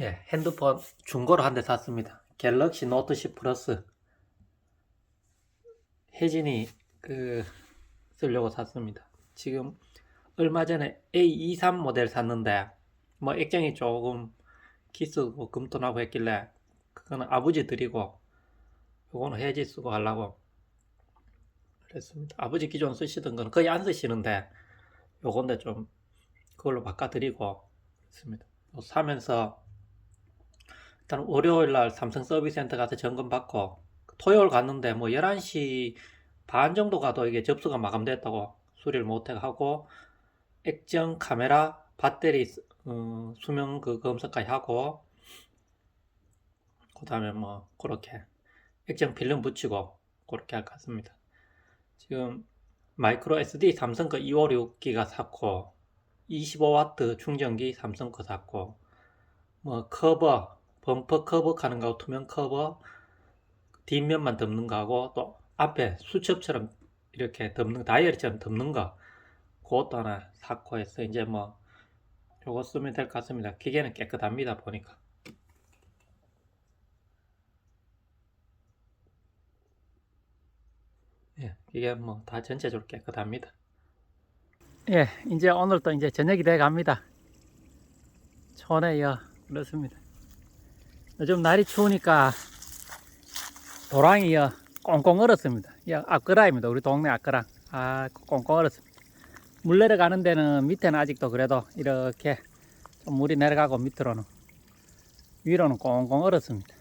예, 핸드폰 중고로 한 대 샀습니다. 갤럭시 노트 10 플러스. 혜진이 그 쓰려고 샀습니다. 지금 얼마 전에 A23 모델 샀는데 뭐 액정이 조금 기스고 금토나고 했길래 그거는 아버지 드리고 요거는 혜지 쓰고 하려고 그랬습니다. 아버지 기존 쓰시던 거는 거의 안 쓰시는데 요건데 좀 그걸로 바꿔 드리고 그랬습니다. 뭐 사면서 일단 월요일 날 삼성 서비스 센터 가서 점검 받고 토요일 갔는데 뭐 11시 반 정도 가도 이게 접수가 마감됐다고 수리를 못해 하고 액정 카메라 배터리 어, 수명 그 검사까지 하고 그 다음에 뭐 그렇게 액정 필름 붙이고 그렇게 할 것 같습니다. 지금 마이크로 SD 삼성 거 256기가 샀고 25W 충전기 삼성 거 샀고 뭐 커버 범퍼 커버 거하고 투명 커버 뒷면만 덮는 거하고 또 앞에 수첩처럼 이렇게 덮는 다이어리처럼 덮는 거 그것도 하나 샀고 해서 이제 뭐 요거 쓰면 될 것 같습니다. 기계는 깨끗합니다 보니까. 예, 이게 뭐 다 전체적으로 깨끗합니다. 예, 이제 오늘 또 이제 저녁이 돼 갑니다. 촌에요 그렇습니다 요즘 날이 추우니까 도랑이요 꽁꽁 얼었습니다. 이 앞그라입니다. 우리 동네 앞그랑. 아 꽁꽁 얼었습니다. 물 내려가는 데는 밑에는 아직도 그래도 이렇게 좀 물이 내려가고 밑으로는 위로는 꽁꽁 얼었습니다.